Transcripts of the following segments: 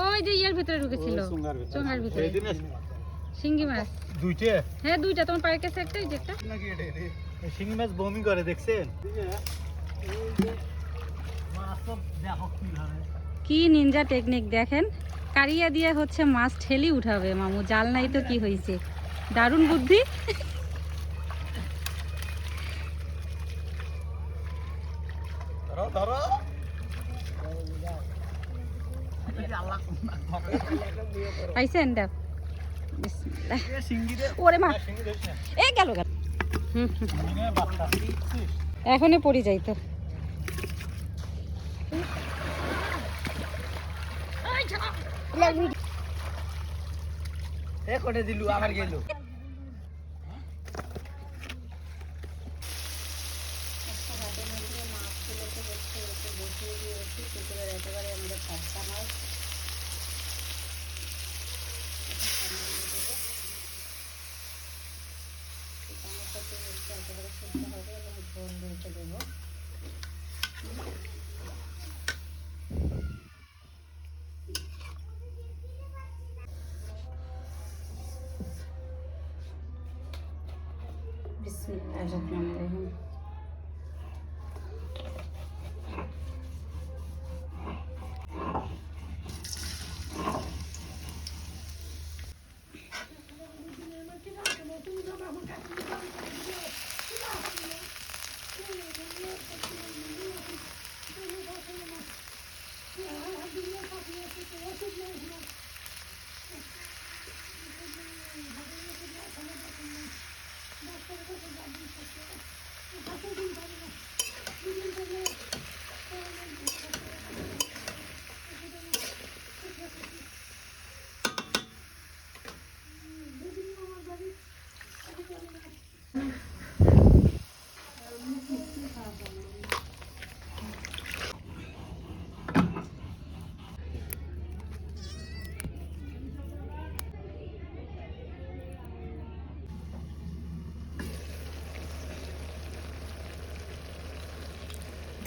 ওই যে ইয়ের ভিতরে ঢুকেছিল। চোঙার ভিতরে। শিঙ্গি মাছ। দুইটা? হ্যাঁ দুইটা। তোমার পায়ের কাছে একটা। এই যে একটা শিঙি মাছ বমি করে দেখছেন? কি নিনজা টেকনিক দেখেন? কারিয়া দিয়ে হচ্ছে মাছ ঠেলি উঠাবে মামু। জাল নাই তো কি হয়েছে দারুণ বুদ্ধি। পাইছেন দেখ ওরে মা। এ গেল গেল। শিঙে বাচ্চা। এখনই পড়ি যাইতো এ কোটে দিলু আবার গেল। Bismillahirrahmanirrahim.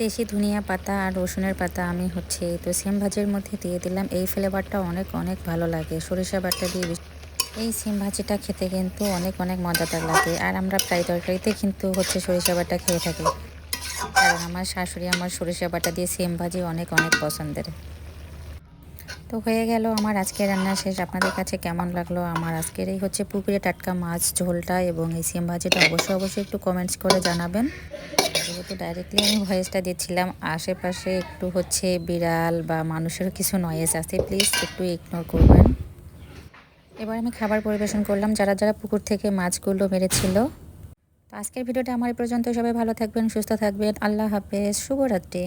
দেশি ধনিয়া পাতা আর রসুনের পাতা আমি হচ্ছে তো সেম ভাজির মধ্যে দিয়ে দিলাম। এই ফ্লেভারটা অনেক অনেক ভালো লাগে। সরিষা বাটা দিয়ে এই সেম ভাজিটা খেতে কিন্তু অনেক অনেক মজাদার লাগে। আর আমরা প্রায় তরকারিতে কিন্তু হচ্ছে সরিষা বাটা খেয়ে থাকি। কারণ আমার শাশুড়ি আমার সরিষা বাটা দিয়ে সেম ভাজি অনেক অনেক পছন্দের। তো হয়ে গেল আমার আজকের রান্না শেষ। আপনাদের কাছে কেমন লাগল? আমার আজকের এই হচ্ছে পুকুরে টাটকা মাছ ঝোলটা এবং এই সেম ভাজিটা অবশ্যই অবশ্যই একটু কমেন্টস করে জানাবেন। যেহেতু ডাইরেক্টলি আমি ভয়েসটা দিচ্ছিলাম, আশেপাশে একটু হচ্ছে বিড়াল বা মানুষের কিছু নয়েজ আছে প্লিজ একটু ইগনোর করবেন। এবার আমি খাবার পরিবেশন করলাম, যারা যারা পুকুর থেকে মাছগুলো মেরেছিল। আজকের ভিডিওটা আমার পর্যন্ত সবাই ভালো থাকবেন, সুস্থ থাকবেন। আল্লাহ হাফেজ। শুভরাত্রি।